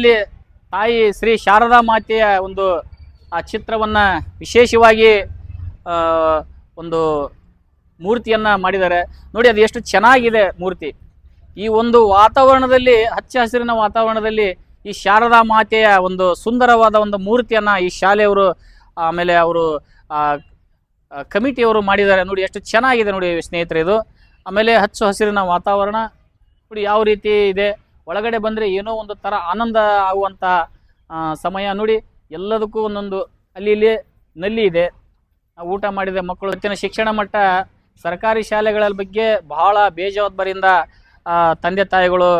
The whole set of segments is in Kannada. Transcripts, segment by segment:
ಇಲ್ಲಿ ತಾಯಿ ಶ್ರೀ ಶಾರದಾ ಮಾತೆಯ ಒಂದು, ಆ ಚಿತ್ರವನ್ನ ವಿಶೇಷವಾಗಿ ಒಂದು ಮೂರ್ತಿಯನ್ನ ಮಾಡಿದ್ದಾರೆ. ನೋಡಿ, ಅದು ಎಷ್ಟು ಚೆನ್ನಾಗಿದೆ ಮೂರ್ತಿ. ಈ ಒಂದು ವಾತಾವರಣದಲ್ಲಿ, ಹಚ್ಚ ಹಸಿರಿನ ವಾತಾವರಣದಲ್ಲಿ ಈ ಶಾರದಾ ಮಾತೆಯ ಒಂದು ಸುಂದರವಾದ ಒಂದು ಮೂರ್ತಿಯನ್ನ ಈ ಶಾಲೆಯವರು, ಆಮೇಲೆ ಅವರು ಕಮಿಟಿಯವರು ಮಾಡಿದ್ದಾರೆ. ನೋಡಿ, ಎಷ್ಟು ಚೆನ್ನಾಗಿದೆ ನೋಡಿ ಸ್ನೇಹಿತರೆ ಇದು. ಆಮೇಲೆ ಹಚ್ಚು ಹಸಿರಿನ ವಾತಾವರಣ. ನೋಡಿ, ಯಾವ ರೀತಿ ಇದೆ. ಒಳಗಡೆ ಬಂದರೆ ಏನೋ ಒಂದು ಥರ ಆನಂದ ಆಗುವಂಥ ಸಮಯ. ನೋಡಿ, ಎಲ್ಲದಕ್ಕೂ ಒಂದೊಂದು ಅಲ್ಲಿ ಇಲ್ಲಿ ನಲ್ಲಿ ಇದೆ. ಊಟ ಮಾಡಿದ ಮಕ್ಕಳು ಹೆಚ್ಚಿನ ಶಿಕ್ಷಣ ಮಟ್ಟ ಸರ್ಕಾರಿ ಶಾಲೆಗಳ ಬಗ್ಗೆ ಬಹಳ ಬೇಜವಾಬ್ದಾರಿಯಿಂದ ತಂದೆ ತಾಯಿಗಳು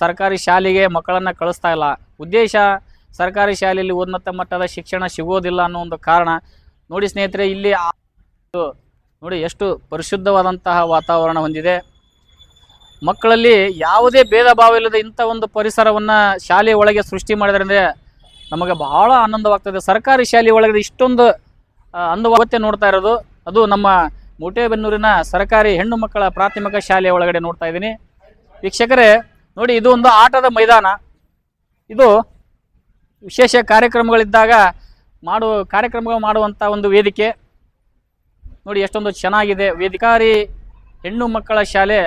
ಸರ್ಕಾರಿ ಶಾಲೆಗೆ ಮಕ್ಕಳನ್ನು ಕಳಿಸ್ತಾ ಇಲ್ಲ. ಉದ್ದೇಶ, ಸರ್ಕಾರಿ ಶಾಲೆಯಲ್ಲಿ ಉನ್ನತ ಮಟ್ಟದ ಶಿಕ್ಷಣ ಸಿಗೋದಿಲ್ಲ ಅನ್ನೋ ಒಂದು ಕಾರಣ. ನೋಡಿ ಸ್ನೇಹಿತರೆ, ಇಲ್ಲಿ ನೋಡಿ, ಎಷ್ಟು ಪರಿಶುದ್ಧವಾದಂತಹ ವಾತಾವರಣ ಹೊಂದಿದೆ. ಮಕ್ಕಳಲ್ಲಿ ಯಾವುದೇ ಭೇದ ಭಾವ ಇಲ್ಲದ ಇಂಥ ಒಂದು ಪರಿಸರವನ್ನು ಶಾಲೆ ಒಳಗೆ ಸೃಷ್ಟಿ ಮಾಡಿದ್ರಿಂದ ನಮಗೆ ಬಹಳ ಆನಂದವಾಗ್ತದೆ. ಸರ್ಕಾರಿ ಶಾಲೆ ಒಳಗೆ ಇಷ್ಟೊಂದು ಅಂದವಾಗುತ್ತೆ ನೋಡ್ತಾ ಇರೋದು. ಅದು ನಮ್ಮ ಮೂಟೆಬೆನ್ನೂರಿನ ಸರ್ಕಾರಿ ಹೆಣ್ಣು ಮಕ್ಕಳ ಪ್ರಾಥಮಿಕ ಶಾಲೆ ಒಳಗಡೆ ನೋಡ್ತಾ ಇದ್ದೀನಿ. ವೀಕ್ಷಕರೇ, ನೋಡಿ, ಇದು ಒಂದು ಆಟದ ಮೈದಾನ. ಇದು ವಿಶೇಷ ಕಾರ್ಯಕ್ರಮಗಳಿದ್ದಾಗ ಮಾಡುವ ಕಾರ್ಯಕ್ರಮಗಳು ಮಾಡುವಂಥ ಒಂದು ವೇದಿಕೆ. ನೋಡಿ, ಎಷ್ಟೊಂದು ಚೆನ್ನಾಗಿದೆ. ವೇದಿಕಾರಿ ಹೆಣ್ಣು ಮಕ್ಕಳ ಶಾಲೆ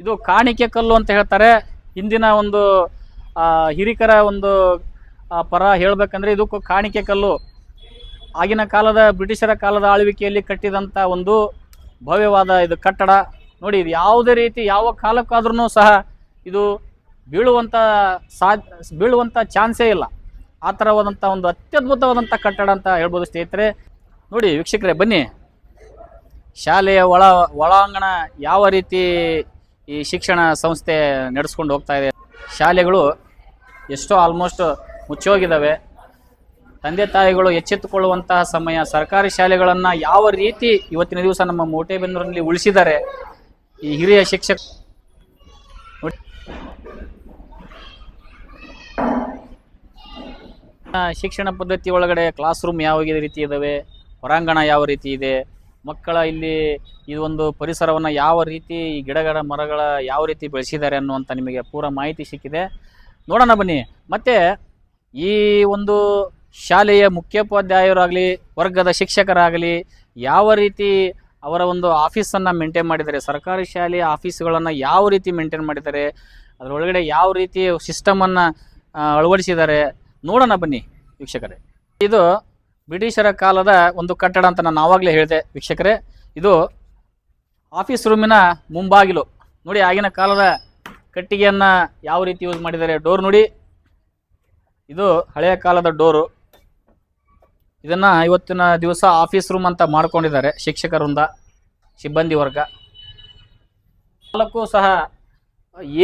ಇದು ಕಾಣಿಕೆ ಕಲ್ಲು ಅಂತ ಹೇಳ್ತಾರೆ. ಹಿಂದಿನ ಒಂದು ಹಿರಿಕರ ಒಂದು ಪರ ಹೇಳಬೇಕಂದ್ರೆ ಇದಕ್ಕೂ ಕಾಣಿಕೆ ಕಲ್ಲು. ಆಗಿನ ಕಾಲದ, ಬ್ರಿಟಿಷರ ಕಾಲದ ಆಳ್ವಿಕೆಯಲ್ಲಿ ಕಟ್ಟಿದಂಥ ಒಂದು ಭವ್ಯವಾದ ಇದು ಕಟ್ಟಡ. ನೋಡಿ, ಇದು ಯಾವುದೇ ರೀತಿ ಯಾವ ಕಾಲಕ್ಕಾದ್ರೂ ಸಹ ಇದು ಬೀಳುವಂಥ ಸಾ ಬೀಳುವಂಥ ಚಾನ್ಸೇ ಇಲ್ಲ. ಆ ಥರವಾದಂಥ ಒಂದು ಅತ್ಯದ್ಭುತವಾದಂಥ ಕಟ್ಟಡ ಅಂತ ಹೇಳ್ಬೋದು ಸ್ನೇಹಿತರೆ. ನೋಡಿ, ವೀಕ್ಷಕರೇ, ಬನ್ನಿ. ಶಾಲೆಯ ಒಳ, ಒಳಾಂಗಣ ಯಾವ ರೀತಿ ಈ ಶಿಕ್ಷಣ ಸಂಸ್ಥೆ ನಡೆಸ್ಕೊಂಡು ಹೋಗ್ತಾ ಇದೆ. ಶಾಲೆಗಳು ಎಷ್ಟೋ ಆಲ್ಮೋಸ್ಟ್ ಮುಚ್ಚೋಗಿದ್ದಾವೆ. ತಂದೆ ತಾಯಿಗಳು ಎಚ್ಚೆತ್ತುಕೊಳ್ಳುವಂತಹ ಸಮಯ, ಸರ್ಕಾರಿ ಶಾಲೆಗಳನ್ನು ಯಾವ ರೀತಿ ಇವತ್ತಿನ ದಿವಸ ನಮ್ಮ ಮೋಟೆಬೆನ್ನೂರಿನಲ್ಲಿ ಉಳಿಸಿದ್ದಾರೆ, ಈ ಹಿರಿಯ ಶಿಕ್ಷಕ ಶಿಕ್ಷಣ ಪದ್ಧತಿ ಒಳಗಡೆ ಕ್ಲಾಸ್ ರೂಮ್ ಯಾವ ರೀತಿ ಇದ್ದಾವೆ ಹೊರಾಂಗಣ ಯಾವ ರೀತಿ ಇದೆ? ಮಕ್ಕಳ ಇಲ್ಲಿ ಇದು ಒಂದು ಪರಿಸರವನ್ನು ಯಾವ ರೀತಿ ಈ ಗಿಡಗಳ ಮರಗಳ ಯಾವ ರೀತಿ ಬೆಳೆಸಿದ್ದಾರೆ ಅನ್ನುವಂಥ ನಿಮಗೆ ಪೂರ ಮಾಹಿತಿ ಸಿಕ್ಕಿದೆ. ನೋಡೋಣ ಬನ್ನಿ. ಮತ್ತು ಈ ಒಂದು ಶಾಲೆಯ ಮುಖ್ಯೋಪಾಧ್ಯಾಯರಾಗಲಿ, ವರ್ಗದ ಶಿಕ್ಷಕರಾಗಲಿ ಯಾವ ರೀತಿ ಅವರ ಒಂದು ಆಫೀಸನ್ನು ಮೇಂಟೈನ್ ಮಾಡಿದ್ದಾರೆ, ಸರ್ಕಾರಿ ಶಾಲೆಯ ಆಫೀಸ್ಗಳನ್ನು ಯಾವ ರೀತಿ ಮೇಂಟೈನ್ ಮಾಡಿದ್ದಾರೆ ಅದರೊಳಗಡೆ ಯಾವ ರೀತಿ ಸಿಸ್ಟಮನ್ನು ಅಳವಡಿಸಿದ್ದಾರೆ ನೋಡೋಣ ಬನ್ನಿ ವೀಕ್ಷಕರೇ. ಇದು ಬ್ರಿಟಿಷರ ಕಾಲದ ಒಂದು ಕಟ್ಟಡ ಅಂತ ನಾನು ಆವಾಗಲೇ ಹೇಳಿದೆ, ವೀಕ್ಷಕರೇ. ಇದು ಆಫೀಸ್ ರೂಮಿನ ಮುಂಬಾಗಿಲು. ನೋಡಿ, ಆಗಿನ ಕಾಲದ ಕಟ್ಟಿಗೆಯನ್ನು ಯಾವ ರೀತಿ ಯೂಸ್ ಮಾಡಿದ್ದಾರೆ, ಡೋರ್ ನೋಡಿ. ಇದು ಹಳೆಯ ಕಾಲದ ಡೋರು. ಇದನ್ನು ಇವತ್ತಿನ ದಿವಸ ಆಫೀಸ್ ರೂಮ್ ಅಂತ ಮಾಡ್ಕೊಂಡಿದ್ದಾರೆ ಶಿಕ್ಷಕರಿಂದ, ಸಿಬ್ಬಂದಿ ವರ್ಗ. ನಾಲ್ಕು ಸಹ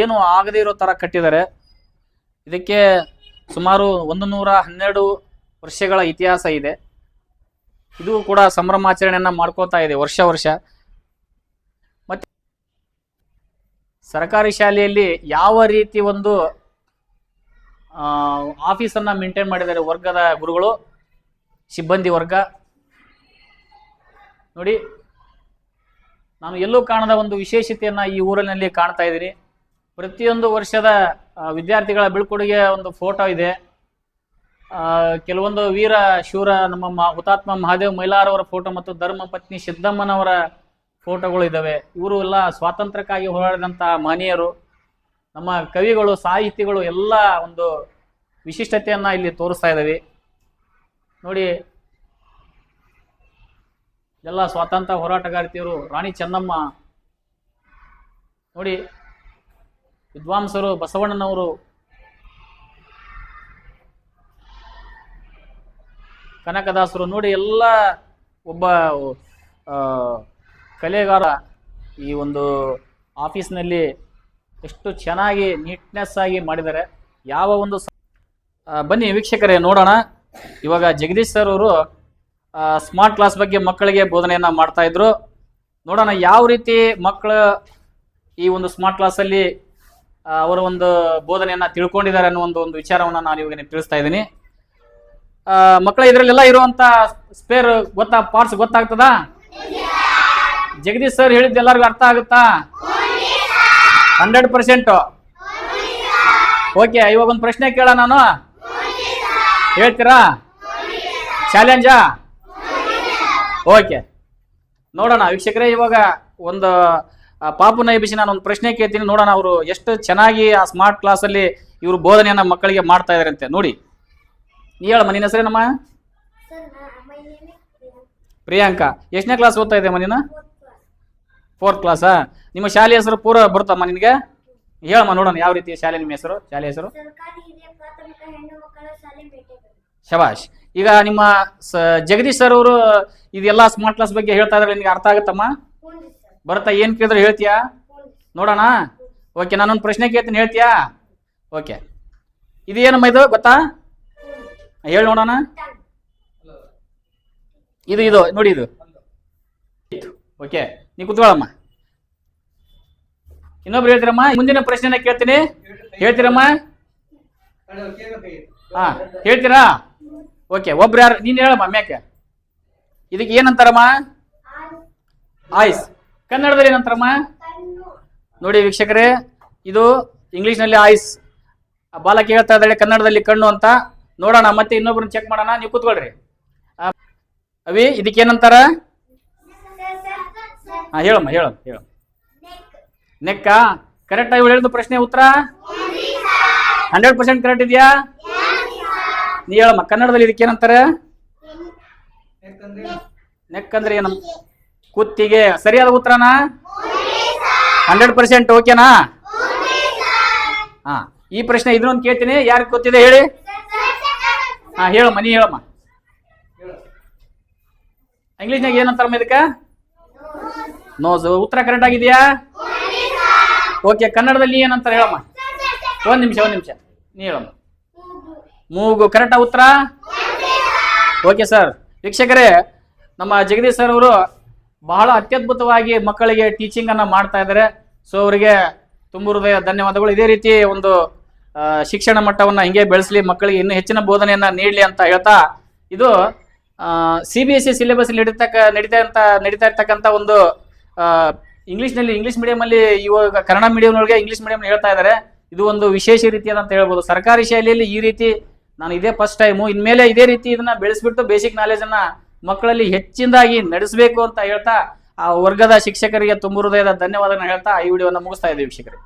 ಏನು ಆಗದೇ ಇರೋ ಥರ ಕಟ್ಟಿದ್ದಾರೆ. ಇದಕ್ಕೆ ಸುಮಾರು ಒಂದು ನೂರ ಹನ್ನೆರಡು ವರ್ಷಗಳ ಇತಿಹಾಸ ಇದೆ. ಇದು ಕೂಡ ಸಂಭ್ರಮಾಚರಣೆಯನ್ನು ಮಾಡ್ಕೋತಾ ಇದೆ ವರ್ಷ ವರ್ಷ. ಮತ್ತೆ ಸರ್ಕಾರಿ ಶಾಲೆಯಲ್ಲಿ ಯಾವ ರೀತಿ ಒಂದು ಆಫೀಸನ್ನು ಮೇಂಟೈನ್ ಮಾಡಿದ್ದಾರೆ ವರ್ಗದ ಗುರುಗಳು? ಸಿಬ್ಬಂದಿ ವರ್ಗ. ನೋಡಿ, ನಾನು ಎಲ್ಲೂ ಕಾಣದ ಒಂದು ವಿಶೇಷತೆಯನ್ನು ಈ ಊರಿನಲ್ಲಿ ಕಾಣ್ತಾ ಇದ್ದೀನಿ. ಪ್ರತಿಯೊಂದು ವರ್ಷದ ವಿದ್ಯಾರ್ಥಿಗಳ ಬೀಳ್ಕೊಡುಗೆ ಒಂದು ಫೋಟೋ ಇದೆ. ಕೆಲವೊಂದು ವೀರ, ಶೂರ, ನಮ್ಮ ಹುತಾತ್ಮ ಮಹಾದೇವ್ ಮೈಲಾರವರ ಫೋಟೋ ಮತ್ತು ಧರ್ಮ ಪತ್ನಿ ಸಿದ್ದಮ್ಮನವರ ಫೋಟೋಗಳು ಇದ್ದಾವೆ ಇವರು ಎಲ್ಲ ಸ್ವಾತಂತ್ರ್ಯಕ್ಕಾಗಿ ಹೋರಾಡಿದಂಥ ಮಹನೀಯರು ನಮ್ಮ ಕವಿಗಳು, ಸಾಹಿತಿಗಳು ಎಲ್ಲ ಒಂದು ವಿಶಿಷ್ಟತೆಯನ್ನು ಇಲ್ಲಿ ತೋರಿಸ್ತಾ ಇದ್ದಾವೆ ನೋಡಿ, ಎಲ್ಲ ಸ್ವಾತಂತ್ರ್ಯ ಹೋರಾಟಗಾರ್ತಿಯರು ರಾಣಿ ಚೆನ್ನಮ್ಮ. ನೋಡಿ, ವಿದ್ವಾಂಸರು ಬಸವಣ್ಣನವರು ಕನಕದಾಸರು ನೋಡಿ ಎಲ್ಲ ಒಬ್ಬ ಕಲೆಗಾರ ಈ ಒಂದು ಆಫೀಸ್ನಲ್ಲಿ ಎಷ್ಟು ಚೆನ್ನಾಗಿ ನೀಟ್ನೆಸ್ ಆಗಿ ಮಾಡಿದ್ದಾರೆ. ಯಾವ ಒಂದು ಬನ್ನಿ ವೀಕ್ಷಕರೇ ನೋಡೋಣ. ಇವಾಗ ಜಗದೀಶ್ ಸರ್ ಅವರು ಸ್ಮಾರ್ಟ್ ಕ್ಲಾಸ್ ಬಗ್ಗೆ ಮಕ್ಕಳಿಗೆ ಬೋಧನೆಯನ್ನ ಮಾಡ್ತಾ ಇದ್ರು. ನೋಡೋಣ ಯಾವ ರೀತಿ ಮಕ್ಕಳು ಈ ಒಂದು ಸ್ಮಾರ್ಟ್ ಕ್ಲಾಸಲ್ಲಿ ಅವರ ಒಂದು ಬೋಧನೆಯನ್ನ ತಿಳ್ಕೊಂಡಿದ್ದಾರೆ ಅನ್ನೋ ಒಂದು ಒಂದು ವಿಚಾರವನ್ನ ನಾನು ಇವಾಗ ತಿಳಿಸ್ತಾ ಇದ್ದೀನಿ. ಮಕ್ಕಳ ಇದರಲ್ಲೆಲ್ಲ ಇರುವಂತ ಸ್ಪೇರ್ ಗೊತ್ತಾ ಪಾರ್ಟ್ಸ್ ಗೊತ್ತಾಗ್ತದ? ಜಗದೀಶ್ ಸರ್ ಹೇಳಿದ್ದು ಎಲ್ಲರಿಗೂ ಅರ್ಥ ಆಗುತ್ತಾ? ಹಂಡ್ರೆಡ್ ಪರ್ಸೆಂಟ್ ಓಕೆ ಇವಾಗ ಒಂದು ಪ್ರಶ್ನೆ ಕೇಳ ನಾನು. ಹೇಳ್ತೀರಾ? ಚಾಲೆಂಜಾ ಓಕೆ ನೋಡೋಣ, ವೀಕ್ಷಕರೇ, ಇವಾಗ ಒಂದು ಪಾಪುನ ಎಬ್ಬಿಸಿ ನಾನು ಒಂದು ಪ್ರಶ್ನೆ ಕೇಳ್ತೀನಿ. ನೋಡೋಣ ಅವರು ಎಷ್ಟು ಚೆನ್ನಾಗಿ ಆ ಸ್ಮಾರ್ಟ್ ಕ್ಲಾಸಲ್ಲಿ ಇವರು ಬೋಧನೆಯನ್ನು ಮಕ್ಕಳಿಗೆ ಮಾಡ್ತಾ ಇದಾರೆ ನೋಡಿ. ನೀ ಹೇಳಮ್ಮ, ನಿನ್ನ ಹೆಸರೇನಮ್ಮ. ಪ್ರಿಯಾಂಕಾ. ಎಷ್ಟನೇ ಕ್ಲಾಸ್ ಓದ್ತಾ ಇದೆ ನೀನು? ಫೋರ್ತ್ ಕ್ಲಾಸಾ ನಿಮ್ಮ ಶಾಲೆ ಹೆಸರು ಪೂರ ಬರುತ್ತಮ್ಮ ನಿನಗೆ? ಹೇಳಮ್ಮ ನೋಡೋಣ, ಯಾವ ರೀತಿ ಶಾಲೆ ನಿಮ್ಮ ಹೆಸರು, ಶಾಲೆ ಹೆಸರು? ಶಬಾಷ್. ಈಗ ನಿಮ್ಮ ಜಗದೀಶ್ ಸರ್ ಅವರು ಇದೆಲ್ಲ ಸ್ಮಾರ್ಟ್ ಕ್ಲಾಸ್ ಬಗ್ಗೆ ಹೇಳ್ತಾ ಇದ್ರೆ, ನಿನಗೆ ಅರ್ಥ ಆಗುತ್ತಮ್ಮ? ಬರುತ್ತಾ, ಏನು ಕೇಳಿದ್ರೆ ಹೇಳ್ತೀಯಾ? ನೋಡೋಣ. ಓಕೆ ನಾನೊಂದು ಪ್ರಶ್ನೆ ಕೇಳ್ತೀನಿ, ಹೇಳ್ತೀಯಾ? ಓಕೆ ಇದು ಏನಮ್ಮ ಇದು, ಗೊತ್ತಾ? ಹೇಳಿ ನೋಡೋಣ. ಇದು ಇದು, ನೋಡಿ ಇದು. ಓಕೆ, ನೀ ಕುತ್ಕೊಳ್ಳಮ್ಮ. ಇನ್ನೊಬ್ರು ಹೇಳ್ತೀರಮ್ಮ? ಮುಂದಿನ ಪ್ರಶ್ನೆನ ಕೇಳ್ತೀನಿ. ಹೇಳ್ತೀರಮ್ಮ? ಹಾ, ಹೇಳ್ತೀರಾ? ಓಕೆ, ಒಬ್ರು ಯಾರು? ನೀನು ಹೇಳಮ್ಮ, ಮ್ಯಾಕೆ. ಇದಕ್ಕೆ ಏನಂತಾರಮ್ಮ ಆಯ್ಸ್ ಕನ್ನಡದಲ್ಲಿ ಏನಂತಾರಮ್ಮ ನೋಡಿ ವೀಕ್ಷಕರೇ, ಇದು ಇಂಗ್ಲಿಷ್ನಲ್ಲಿ ಆಯ್ಸ್ ಬಾಲಕಿ ಹೇಳ್ತಾ ಇದ್ದಾಳೆ ಕನ್ನಡದಲ್ಲಿ ಕಣ್ಣು ಅಂತ. ನೋಡೋಣ, ಮತ್ತೆ ಇನ್ನೊಬ್ರನ್ನ ಚೆಕ್ ಮಾಡೋಣ. ನೀವು ಕೂತ್ಕೊಳ್ರಿ. ಅವಿ, ಇದಕ್ಕೆ ಏನಂತಾರ? ಸರ್ ಸರ್ ಸರ್ ಹಾ, ಹೇಳಮ್ಮ ಹೇಳು ಹೇಳು. ನೆಕ್ ನೆಕ್ಕ ಕರೆಕ್ಟ್ ಆಗಿ ಹೇಳಿದ ಪ್ರಶ್ನೆ ಉತ್ತರ? ಹಂಡ್ರೆಡ್ ಪರ್ಸೆಂಟ್ ಕರೆಕ್ಟ್ ಇದೆಯಾ? ನೀ ಹೇಳಮ್ಮ, ಕನ್ನಡದಲ್ಲಿ ಇದಕ್ಕೆ ಏನಂತಾರೆ? ನೆಕ್ ಅಂದ್ರೆ ಏನಮ್ಮ? ಕುತ್ತಿಗೆ. ಸರಿಯಾದ ಉತ್ತರನಾ? ಹಂಡ್ರೆಡ್ ಪರ್ಸೆಂಟ್ ಓಕೆನಾ? ಹಾ, ಈ ಪ್ರಶ್ನೆ ಇದನ್ನೊಂದು ಕೇಳ್ತೀನಿ. ಯಾರಿಗೆ ಗೊತ್ತಿದೆ ಹೇಳಿ? ಹಾ, ಹೇಳಮ್ಮ, ನೀ ಹೇಳಮ್ಮ. ಇಂಗ್ಲೀಷ್ನಾಗ ಏನಂತಾರಮ್ಮ ಇದಕ್ಕೆ? ನೋಸ್ ಉತ್ತರ ಕರೆಕ್ಟ್ ಆಗಿದೆಯಾ? ಓಕೆ ಕನ್ನಡದಲ್ಲಿ ಏನಂತಾರೆ ಹೇಳಮ್ಮ. ಒಂದ್ ನಿಮಿಷ ಒಂದ್ ನಿಮಿಷ. ನೀ ಹೇಳಮ್ಮ. ಮೂಗು ಕರೆಕ್ಟಾ ಉತ್ತರ? ಓಕೆ ಸರ್ ವೀಕ್ಷಕರೇ, ನಮ್ಮ ಜಗದೀಶ್ ಸರ್ ಅವರು ಬಹಳ ಅತ್ಯದ್ಭುತವಾಗಿ ಮಕ್ಕಳಿಗೆ ಟೀಚಿಂಗ್ ಅನ್ನ ಮಾಡ್ತಾ ಇದ್ದಾರೆ. ಸೊ ಅವರಿಗೆ ತುಂಬ ಹೃದಯ ಧನ್ಯವಾದಗಳು. ಇದೇ ರೀತಿ ಒಂದು ಶಿಕ್ಷಣ ಮಟ್ಟವನ್ನ ಹಿಂಗೆ ಬೆಳೆಸಲಿ, ಮಕ್ಕಳಿಗೆ ಇನ್ನೂ ಹೆಚ್ಚಿನ ಬೋಧನೆಯನ್ನ ನೀಡಲಿ ಅಂತ ಹೇಳ್ತಾ ಇದು C B S C syllabus ನಡೀತಕ್ಕ, ನಡೀತಾ ಅಂತ ನಡೀತಾ ಇರ್ತಕ್ಕಂಥ ಒಂದು ಇಂಗ್ಲೀಷ್ನಲ್ಲಿ, ಇಂಗ್ಲೀಷ್ ಮೀಡಿಯಮಲ್ಲಿ ಇವಾಗ ಕನ್ನಡ ಮೀಡಿಯಂನೊಳಗೆ ಇಂಗ್ಲಿಷ್ ಮೀಡಿಯಂ ಹೇಳ್ತಾ ಇದ್ದಾರೆ ಇದು ಒಂದು ವಿಶೇಷ ರೀತಿಯಾದಂತ ಹೇಳ್ಬೋದು. ಸರ್ಕಾರಿ ಶಾಲೆಯಲ್ಲಿ ಈ ರೀತಿ ನಾನು ಇದೇ ಫಸ್ಟ್ ಟೈಮು ಇನ್ಮೇಲೆ ಇದೇ ರೀತಿ ಇದನ್ನ ಬೆಳೆಸ್ಬಿಟ್ಟು ಬೇಸಿಕ್ ನಾಲೆಜ್ ಅನ್ನ ಮಕ್ಕಳಲ್ಲಿ ಹೆಚ್ಚಿನದಾಗಿ ನಡೆಸಬೇಕು ಅಂತ ಹೇಳ್ತಾ ಆ ವರ್ಗದ ಶಿಕ್ಷಕರಿಗೆ ತುಂಬ ಹೃದಯದ ಧನ್ಯವಾದಗಳನ್ನು ಹೇಳ್ತಾ ಈ ವಿಡಿಯೋನ ಮುಗಿಸ್ತಾ ಇದ್ದೀವಿ ವೀಕ್ಷಕರೇ.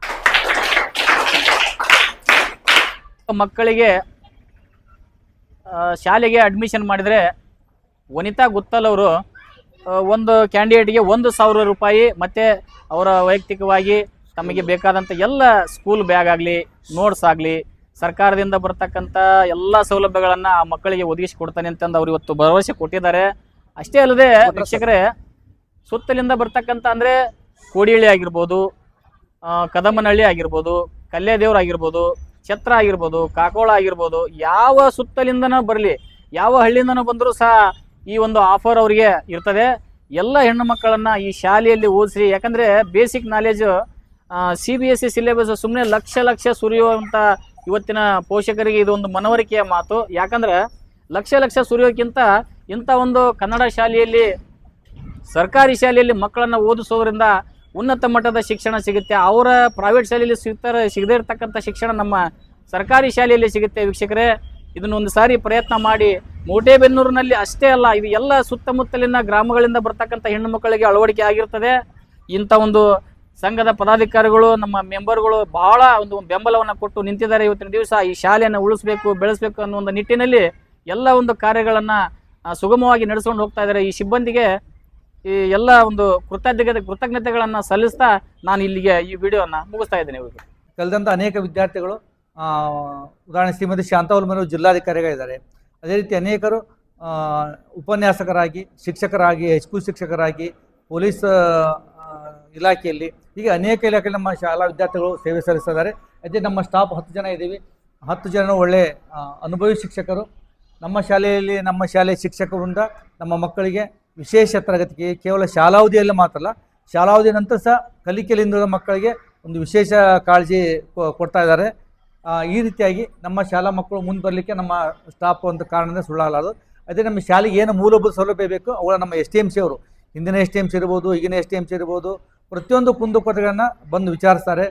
ಮಕ್ಕಳಿಗೆ ಶಾಲೆಗೆ ಅಡ್ಮಿಷನ್ ಮಾಡಿದರೆ ವನಿತಾ ಗುತ್ತಲ್ ಅವರು ಒಂದು ಕ್ಯಾಂಡಿಡೇಟ್ಗೆ ಒಂದು ಸಾವಿರ ರೂಪಾಯಿ ಮತ್ತು ಅವರ ವೈಯಕ್ತಿಕವಾಗಿ ತಮಗೆ ಬೇಕಾದಂಥ ಎಲ್ಲ ಸ್ಕೂಲ್ ಬ್ಯಾಗ್ ಆಗಲಿ ನೋಟ್ಸ್ ಆಗಲಿ, ಸರ್ಕಾರದಿಂದ ಬರ್ತಕ್ಕಂಥ ಎಲ್ಲ ಸೌಲಭ್ಯಗಳನ್ನು ಆ ಮಕ್ಕಳಿಗೆ ಒದಗಿಸಿಕೊಡ್ತಾನೆ ಅಂತಂದು ಅವರು ಇವತ್ತು ಭರವಸೆ ಕೊಟ್ಟಿದ್ದಾರೆ. ಅಷ್ಟೇ ಅಲ್ಲದೆ ಶಿಕ್ಷಕರೇ ಸುತ್ತಲಿಂದ ಬರ್ತಕ್ಕಂಥ ಅಂದರೆ ಕೋಡಿಹಳ್ಳಿ ಆಗಿರ್ಬೋದು ಕದಮನಹಳ್ಳಿ ಆಗಿರ್ಬೋದು, ಕಲ್ಯಾದೇವ್ರು ಆಗಿರ್ಬೋದು ಛತ್ರ ಆಗಿರ್ಬೋದು ಕಾಕೋಳ ಆಗಿರ್ಬೋದು, ಯಾವ ಸುತ್ತಲಿಂದನೂ ಬರಲಿ, ಯಾವ ಹಳ್ಳಿಯಿಂದನೂ ಬಂದರೂ ಸಹ ಈ ಒಂದು ಆಫರ್ ಅವರಿಗೆ ಇರ್ತದೆ. ಎಲ್ಲ ಹೆಣ್ಣು ಮಕ್ಕಳನ್ನು ಈ ಶಾಲೆಯಲ್ಲಿ ಓದಿಸಿ ಯಾಕಂದರೆ basic knowledge C B S C syllabus ಸುಮ್ಮನೆ ಲಕ್ಷ ಲಕ್ಷ ಸುರಿಯುವಂಥ ಇವತ್ತಿನ ಪೋಷಕರಿಗೆ ಇದು ಒಂದು ಮನವರಿಕೆಯ ಮಾತು. ಯಾಕಂದ್ರೆ ಲಕ್ಷ ಲಕ್ಷ ಸುರಿಯೋಕ್ಕಿಂತ ಇಂಥ ಒಂದು ಕನ್ನಡ ಶಾಲೆಯಲ್ಲಿ ಸರ್ಕಾರಿ ಶಾಲೆಯಲ್ಲಿ ಮಕ್ಕಳನ್ನು ಓದಿಸೋದ್ರಿಂದ ಉನ್ನತ ಮಟ್ಟದ ಶಿಕ್ಷಣ ಸಿಗುತ್ತೆ. ಅವರ ಪ್ರೈವೇಟ್ ಶಾಲೆಯಲ್ಲಿ ಸಿಗ್ತಾರ, ಸಿಗದೇ ಇರತಕ್ಕಂಥ ಶಿಕ್ಷಣ ನಮ್ಮ ಸರ್ಕಾರಿ ಶಾಲೆಯಲ್ಲಿ ಸಿಗುತ್ತೆ ವೀಕ್ಷಕರೇ. ಇದನ್ನೊಂದು ಸಾರಿ ಪ್ರಯತ್ನ ಮಾಡಿ, ಮೋಟೆಬೆನ್ನೂರಿನಲ್ಲಿ ಅಷ್ಟೇ ಅಲ್ಲ ಇದು ಎಲ್ಲ ಸುತ್ತಮುತ್ತಲಿನ ಗ್ರಾಮಗಳಿಂದ ಬರ್ತಕ್ಕಂಥ ಹೆಣ್ಣು ಮಕ್ಕಳಿಗೆ ಅಳವಡಿಕೆ ಆಗಿರ್ತದೆ. ಇಂಥ ಒಂದು ಸಂಘದ ಪದಾಧಿಕಾರಿಗಳು, ನಮ್ಮ ಮೆಂಬರ್ಗಳು ಬಹಳ ಒಂದು ಬೆಂಬಲವನ್ನು ಕೊಟ್ಟು ನಿಂತಿದ್ದಾರೆ. ಇವತ್ತಿನ ದಿವಸ ಈ ಶಾಲೆಯನ್ನು ಉಳಿಸ್ಬೇಕು, ಬೆಳೆಸಬೇಕು ಅನ್ನೋ ಒಂದು ನಿಟ್ಟಿನಲ್ಲಿ ಎಲ್ಲ ಒಂದು ಕಾರ್ಯಗಳನ್ನು ಸುಗಮವಾಗಿ ನಡೆಸ್ಕೊಂಡು ಹೋಗ್ತಾ ಇದ್ದಾರೆ. ಈ ಸಿಬ್ಬಂದಿಗೆ ಈ ಎಲ್ಲ ಒಂದು ಕೃತಜ್ಞತೆ, ಕೃತಜ್ಞತೆಗಳನ್ನು ಸಲ್ಲಿಸ್ತಾ ನಾನು ಇಲ್ಲಿಗೆ ಈ ವಿಡಿಯೋನ ಮುಗಿಸ್ತಾ ಇದ್ದೇನೆ ಇವಾಗ ಕಲಿತಂಥ ಅನೇಕ ವಿದ್ಯಾರ್ಥಿಗಳು ಉದಾಹರಣೆ ಶ್ರೀಮತಿ ಶಾಂತವಲ್ಮರು ಜಿಲ್ಲಾಧಿಕಾರಿಗಳಿದ್ದಾರೆ. ಅದೇ ರೀತಿ ಅನೇಕರು ಉಪನ್ಯಾಸಕರಾಗಿ, ಶಿಕ್ಷಕರಾಗಿ ಹೈಸ್ಕೂಲ್ ಶಿಕ್ಷಕರಾಗಿ, ಪೊಲೀಸ್ ಇಲಾಖೆಯಲ್ಲಿ, ಹೀಗೆ ಅನೇಕ ಇಲಾಖೆಯಲ್ಲಿ ನಮ್ಮ ಶಾಲಾ ವಿದ್ಯಾರ್ಥಿಗಳು ಸೇವೆ ಸಲ್ಲಿಸಿದ್ದಾರೆ. ಅದೇ ನಮ್ಮ ಸ್ಟಾಫ್ ಹತ್ತು ಜನ ಇದ್ದೀವಿ. ಹತ್ತು ಜನ ಒಳ್ಳೆ ಅನುಭವಿ ಶಿಕ್ಷಕರು. ನಮ್ಮ ಶಾಲೆಯಲ್ಲಿ ನಮ್ಮ ಶಾಲೆಯ ಶಿಕ್ಷಕರಿಂದ ನಮ್ಮ ಮಕ್ಕಳಿಗೆ ವಿಶೇಷ ತರಗತಿಗೆ ಕೇವಲ ಶಾಲಾವಧಿಯಲ್ಲಿ ಮಾತ್ರ ಅಲ್ಲ ಶಾಲಾವಧಿಯ ನಂತರ ಸಹ ಕಲಿಕೆಯಲ್ಲಿ ಮಕ್ಕಳಿಗೆ ಒಂದು ವಿಶೇಷ ಕಾಳಜಿ ಕೊಡ್ತಾ ಇದ್ದಾರೆ. ಈ ರೀತಿಯಾಗಿ ನಮ್ಮ ಶಾಲಾ ಮಕ್ಕಳು ಮುಂದೆ ಬರಲಿಕ್ಕೆ ನಮ್ಮ ಸ್ಟಾಫ್ ಒಂದು ಕಾರಣದಿಂದ ಸುಳ್ಳಾಗಲಾರದು ಅದೇ ನಮ್ಮ ಶಾಲೆಗೆ ಏನು ಮೂಲಭೂತ ಸೌಲಭ್ಯ ಬೇಕು, ಅವುಗಳ ನಮ್ಮ ಎಸ್ ಟಿ ಎಂ ಸಿ ಅವರು, ಹಿಂದಿನ ಎಸ್ ಟಿ ಎಂ ಸಿ ಇರ್ಬೋದು, ಈಗಿನ ಎಸ್ ಟಿ ಎಂ ಸಿ ಇರ್ಬೋದು, ಪ್ರತಿಯೊಂದು ಕುಂದುಕೊರತೆಗಳನ್ನು ಬಂದು ವಿಚಾರಿಸ್ತಾರೆ.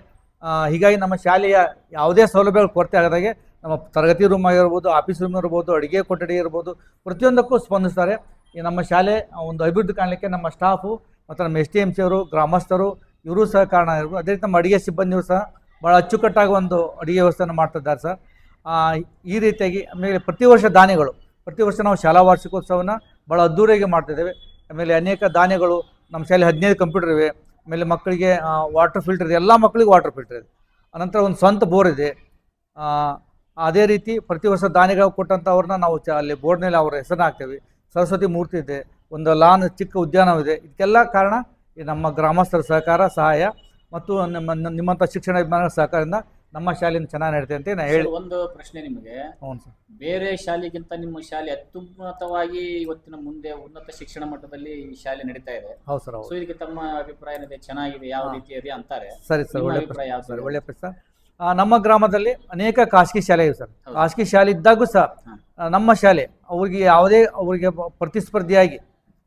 ಹೀಗಾಗಿ ನಮ್ಮ ಶಾಲೆಯ ಯಾವುದೇ ಸೌಲಭ್ಯಗಳು ಕೊರತೆ ಆಗದಾಗೆ ನಮ್ಮ ತರಗತಿ ರೂಮ್ ಆಗಿರ್ಬೋದು, ಆಫೀಸ್ ರೂಮ್ ಇರ್ಬೋದು ಅಡುಗೆ ಕೊಠಡಿ ಇರ್ಬೋದು ಪ್ರತಿಯೊಂದಕ್ಕೂ ಸ್ಪಂದಿಸ್ತಾರೆ. ಈ ನಮ್ಮ ಶಾಲೆ ಒಂದು ಅಭಿವೃದ್ಧಿ ಕಾಣಲಿಕ್ಕೆ ನಮ್ಮ ಸ್ಟಾಫು ಮತ್ತು ನಮ್ಮ ಎಸ್ ಟಿ ಎಂ ಸಿ ಅವರು, ಗ್ರಾಮಸ್ಥರು, ಇವರು ಸಹ ಕಾರಣ ಇರ್ಬೋದು ಅದೇ ರೀತಿ ನಮ್ಮ ಅಡುಗೆ ಸಿಬ್ಬಂದಿಯವರು ಸಹ ಭಾಳ ಅಚ್ಚುಕಟ್ಟಾಗಿ ಒಂದು ಅಡುಗೆ ವ್ಯವಸ್ಥೆಯನ್ನು ಮಾಡ್ತಿದ್ದಾರೆ ಸರ್. ಈ ರೀತಿಯಾಗಿ ಆಮೇಲೆ ಪ್ರತಿ ವರ್ಷ ದಾನಿಗಳು ಪ್ರತಿ ವರ್ಷ ನಾವು ಶಾಲಾ ವಾರ್ಷಿಕೋತ್ಸವನ ಭಾಳ ಅದ್ದೂರಿಯಾಗಿ ಮಾಡ್ತಿದ್ದೇವೆ. ಆಮೇಲೆ ಅನೇಕ ದಾನಿಗಳು ನಮ್ಮ ಶಾಲೆ ಹದಿನೈದು ಕಂಪ್ಯೂಟರ್ ಇವೆ. ಆಮೇಲೆ ಮಕ್ಕಳಿಗೆ ವಾಟರ್ ಫಿಲ್ಟರ್ ಇದೆ. ಎಲ್ಲ ಮಕ್ಕಳಿಗೆ ವಾಟರ್ ಫಿಲ್ಟರ್ ಇದೆ. ಅನಂತರ ಒಂದು ಸ್ವಂತ ಬೋರ್ ಇದೆ. ಅದೇ ರೀತಿ ಪ್ರತಿ ವರ್ಷ ದಾನಿಗಳು ಕೊಟ್ಟಂಥವ್ರನ್ನ ನಾವು ಚ, ಅಲ್ಲಿ ಬೋರ್ಡ್ನಲ್ಲಿ ಅವ್ರ ಹೆಸರನ್ನ ಹಾಕ್ತೇವೆ. ಸರಸ್ವತಿ ಮೂರ್ತಿ ಇದೆ ಒಂದು ಲಾನ್ ಚಿಕ್ಕ ಉದ್ಯಾನವಿದೆ. ಇದಕ್ಕೆಲ್ಲ ಕಾರಣ ಈ ನಮ್ಮ ಗ್ರಾಮಸ್ಥರ ಸಹಕಾರ ಸಹಾಯ ಮತ್ತು ನಿಮ್ಮ ನಿಮ್ಮಂಥ ಶಿಕ್ಷಣ ಅಭಿಮಾನಗಳ ಸಹಕಾರದಿಂದ ನಮ್ಮ ಶಾಲೆಯನ್ನು ಚೆನ್ನಾಗಿ ನಡೀತೆ ಅಂತ ನಾನು ಹೇಳಿ ಒಂದು ಪ್ರಶ್ನೆ ನಿಮಗೆ. ಹ್ಞೂ ಸರ್. ಬೇರೆ ಶಾಲೆಗಿಂತ ನಿಮ್ಮ ಶಾಲೆ ಅತ್ಯುನ್ನತವಾಗಿ ಇವತ್ತಿನ ಮುಂದೆ ಉನ್ನತ ಶಿಕ್ಷಣ ಮಟ್ಟದಲ್ಲಿ ಈ ಶಾಲೆ ನಡೀತಾ ಇದೆ. ಹೌದು ಸರ್ ಸೊ ಹೌದು ಇದಕ್ಕೆ ತಮ್ಮ ಅಭಿಪ್ರಾಯ ಏನಿದೆ? ಚೆನ್ನಾಗಿದೆ? ಯಾವ ರೀತಿ ಇದೆ ಅಂತಾರೆ? ಸರಿ ಸರ್ ಒಳ್ಳೆ ಅಭಿಪ್ರಾಯ ಪ್ರಶ್ನೆ ಸರ್ ಒಳ್ಳೆ ಪ್ರಶ್ನೆ ನಮ್ಮ ಗ್ರಾಮದಲ್ಲಿ ಅನೇಕ ಖಾಸಗಿ ಶಾಲೆ ಇವೆ ಸರ್. ಖಾಸಗಿ ಶಾಲೆ ಇದ್ದಾಗೂ ಸಹ ನಮ್ಮ ಶಾಲೆ ಅವ್ರಿಗೆ ಯಾವುದೇ ಅವರಿಗೆ ಪ್ರತಿಸ್ಪರ್ಧಿಯಾಗಿ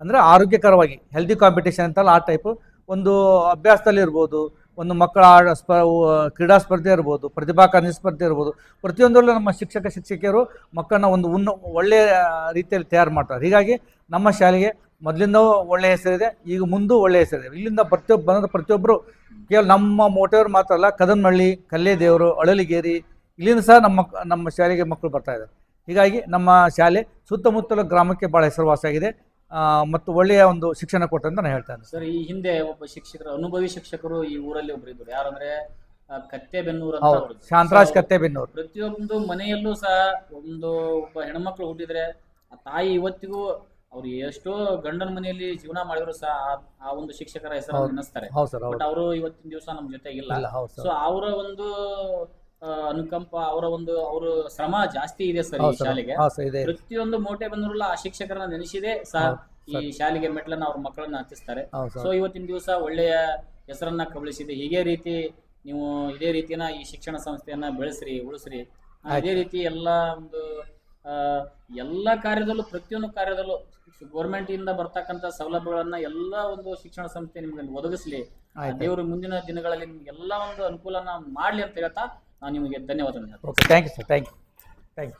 ಅಂದರೆ ಆರೋಗ್ಯಕರವಾಗಿ ಹೆಲ್ದಿ ಕಾಂಪಿಟೇಷನ್ ಅಂತಲ್ಲ ಆ ಟೈಪು ಒಂದು ಅಭ್ಯಾಸದಲ್ಲಿ ಇರ್ಬೋದು ಒಂದು ಮಕ್ಕಳ ಆಡ ಸ್ಪ ಕ್ರೀಡಾ ಸ್ಪರ್ಧೆ ಇರ್ಬೋದು ಪ್ರತಿಭಾ ಕಾರ್ಯ ಸ್ಪರ್ಧೆ ಇರ್ಬೋದು ಪ್ರತಿಯೊಂದರಲ್ಲೂ ನಮ್ಮ ಶಿಕ್ಷಕ ಶಿಕ್ಷಕಿಯರು ಮಕ್ಕಳನ್ನ ಒಂದು ಉನ್ನ ಒಳ್ಳೆಯ ರೀತಿಯಲ್ಲಿ ತಯಾರು ಮಾಡ್ತಾರೆ. ಹೀಗಾಗಿ ನಮ್ಮ ಶಾಲೆಗೆ ಮೊದಲಿಂದವೂ ಒಳ್ಳೆ ಹೆಸರಿದೆ ಈಗ ಮುಂದೂ ಒಳ್ಳೆ ಹೆಸರಿದೆ ಇಲ್ಲಿಂದ ಪ್ರತಿಯೊಬ್ಬ ಬಂದ ಪ್ರತಿಯೊಬ್ಬರು ಕೇವಲ ನಮ್ಮ ಮೋಟೆಯವರು ಮಾತ್ರ ಅಲ್ಲ ಕದನ್ಮಳ್ಳಿ ಕಲ್ಲೇದೇವರು ಅಳಲಿಗೇರಿ ಇಲ್ಲಿಂದ ಸಹ ನಮ್ಮ ನಮ್ಮ ಶಾಲೆಗೆ ಮಕ್ಕಳು ಬರ್ತಾ ಇದ್ದಾರೆ. ಹೀಗಾಗಿ ನಮ್ಮ ಶಾಲೆ ಸುತ್ತಮುತ್ತಲ ಗ್ರಾಮಕ್ಕೆ ಭಾಳ ಹೆಸರುವಾಸಿಯಾಗಿದೆ ಮತ್ತು ಒಳ್ಳೆಯ ಒಂದು ಶಿಕ್ಷಣ ಕೊಟ್ಟಂತ ನಾನು ಹೇಳ್ತೇನೆ ಸರ್ ಈ ಹಿಂದೆ ಒಬ್ಬ ಶಿಕ್ಷಕರು ಅನುಭವಿ ಶಿಕ್ಷಕರು ಈ ಊರಲ್ಲಿ ಒಬ್ರು ಇದ್ರು ಯಾರಂದ್ರೆ ಅಂದ್ರೆ ಕತ್ತೆಬೆನ್ನೂರು ಅಂತ ಶಾಂತರಾಜ್ ಕತ್ತೆಬೆನ್ನೂರು. ಪ್ರತಿಯೊಂದು ಮನೆಯಲ್ಲೂ ಸಹ ಒಂದು ಒಬ್ಬ ಹೆಣ್ಮಕ್ಳು ಹುಟ್ಟಿದ್ರೆ ಆ ತಾಯಿ ಇವತ್ತಿಗೂ ಅವ್ರು ಎಷ್ಟೋ ಗಂಡನ ಮನೆಯಲ್ಲಿ ಜೀವನ ಮಾಡಿದ್ರು ಸಹ ಆ- ಆ ಒಂದು ಶಿಕ್ಷಕರ ಹೆಸರು ಹೌದು. ನೆನೆಸ್ತಾರೆ. ಹೌದು ಸರ್ ಬಟ್ ಹೌದು. ಅವರು ಇವತ್ತಿನ ದಿವಸ ನಮ್ಮ ಜೊತೆ ಇಲ್ಲ. ಹೌದು ಸೊ ಸರ್ ಅವರ ಒಂದು ಆ, ಅನುಕಂಪ ಅವರ ಒಂದು ಅವರ ಶ್ರಮ ಜಾಸ್ತಿ ಇದೆ ಸರ್ ಈ ಹೌದು ಸರ್ ಶಾಲೆಗೆ. ಹೌದು ಸರ್ ಇದೆ ಪ್ರತಿಯೊಂದು ಮೋಟೆ ಬಂದ್ರಲ್ಲ ಆ ಶಿಕ್ಷಕರನ್ನ ನೆನೆಸಿದೆ ಸಹ ಹೌದು, ಈ ಶಾಲೆಗೆ ಮೆಟ್ಲನ್ನ ಅವ್ರ ಮಕ್ಕಳನ್ನ ಹತ್ತಿಸ್ತಾರೆ. ಹೌದು ಸೊ ಸರ್ ಇವತ್ತಿನ ದಿವಸ ಒಳ್ಳೆಯ ಹೆಸರನ್ನ ಕಬಳಿಸಿದೆ. ಹೀಗೆ ರೀತಿ ನೀವು ಇದೇ ರೀತಿನ ಈ ಶಿಕ್ಷಣ ಸಂಸ್ಥೆಯನ್ನ ಬೆಳೆಸ್ರಿ ಉಳಿಸ್ರಿ. ಆ, ಇದೇ ರೀತಿ ಎಲ್ಲಾ ಒಂದು ಎಲ್ಲ ಕಾರ್ಯದಲ್ಲೂ ಪ್ರತಿಯೊಂದು ಕಾರ್ಯದಲ್ಲೂ ಗೌರ್ಮೆಂಟ್ ಇಂದ ಬರ್ತಕ್ಕಂಥ ಸೌಲಭ್ಯಗಳನ್ನ ಎಲ್ಲ ಒಂದು ಶಿಕ್ಷಣ ಸಂಸ್ಥೆ ನಿಮ್ಗೆ ಒದಗಿಸ್ಲಿ. ದೇವರು ಮುಂದಿನ ದಿನಗಳಲ್ಲಿ ನಿಮ್ಗೆ ಎಲ್ಲ ಒಂದು ಅನುಕೂಲನ ಮಾಡ್ಲಿ ಅಂತ ಹೇಳ್ತಾ ನಾನು ನಿಮಗೆ ಧನ್ಯವಾದ thank you sir thank you thank you